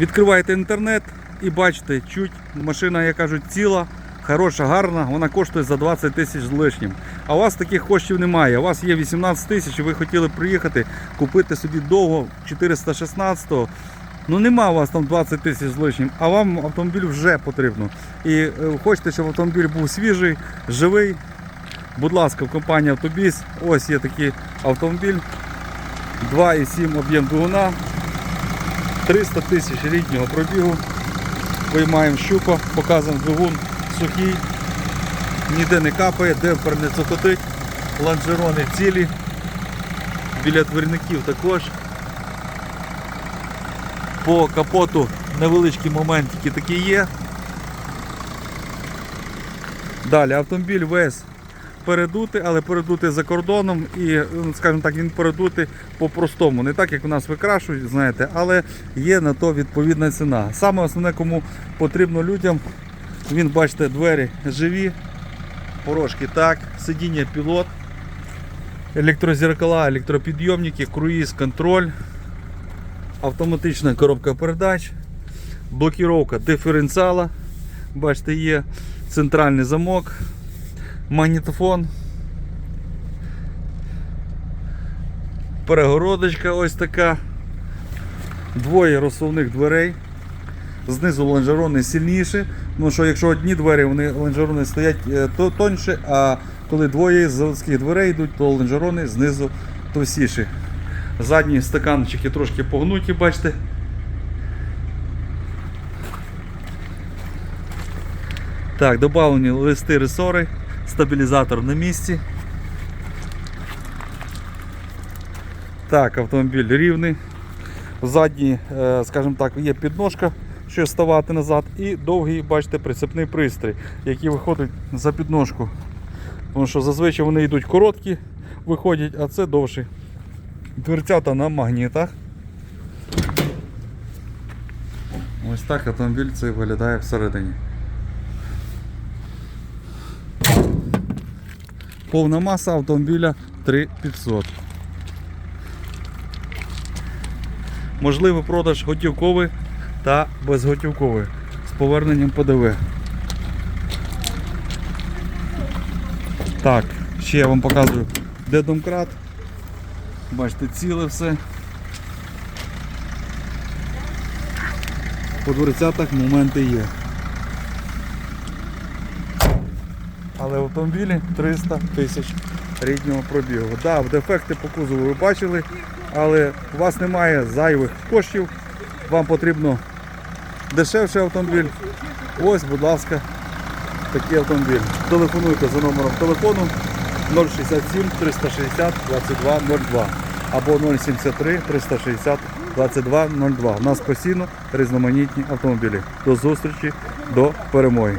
Відкриваєте інтернет і бачите, чуть машина, як кажуть, ціла, хороша, гарна, вона коштує за 20 тисяч з лишнім. А у вас таких коштів немає. У вас є 18 тисяч, і ви хотіли приїхати, купити собі довго 416-го. Ну нема у вас там 20 тисяч з лишнім, а вам автомобіль вже потрібно. І е, хочете, щоб автомобіль був свіжий, живий. Будь ласка, в компанії Автобіс. Ось є такий автомобіль. 2,7 об'єм двигуна. 300 тисяч ріднього пробігу. Виймаємо щупа, показуємо двигун сухий, ніде не капає, демпфер не цокотить, лонжерони цілі, біля двірників також. По капоту невеличкі моментики такі є. Далі автомобіль весь передути, але передути за кордоном і, ну, скажімо так, він передути по-простому. Не так, як у нас викрашують, знаєте, але є на то відповідна ціна. Саме основне, кому потрібно людям, він, бачите, двері живі, порожки так, сидіння пілот, електрозеркала, електропідйомники, круїз, контроль, автоматична коробка передач, блокіровка диференціала, бачите, є центральний замок, магнітофон, перегородочка ось така, двоє розсувних дверей. Знизу лонжерони сильніші, тому що якщо одні двері, вони лонжерони стоять е, то тоньше, а коли двоє з заводських дверей йдуть, то лонжерони знизу товстіші. Задні стаканчики трошки погнуті, бачите. Так, додавлені листи ресори, стабілізатор на місці. Так, автомобіль рівний. Задній, е, скажімо так, є підножка, що ставати назад, і довгий, бачите, прицепний пристрій, який виходить за підножку. Тому що зазвичай вони йдуть короткі, виходять, а це довші. Дверцята на магнітах. Ось так автомобіль цей виглядає всередині. Повна маса автомобіля 3500. Можливий продаж готівковий та безготівковий з поверненням ПДВ. Так, ще я вам показую, де домкрат. Бачите, ціле все. По дверцятах моменти є. Але в автомобілі 300 тисяч ріднього пробігу. Да, дефекти по кузову ви бачили, але у вас немає зайвих коштів, вам потрібно дешевший автомобіль. Ось, будь ласка, такий автомобіль. Телефонуйте за номером телефону 067 360 2202 або 073 360 2202. У нас постійно різноманітні автомобілі. До зустрічі, до перемоги.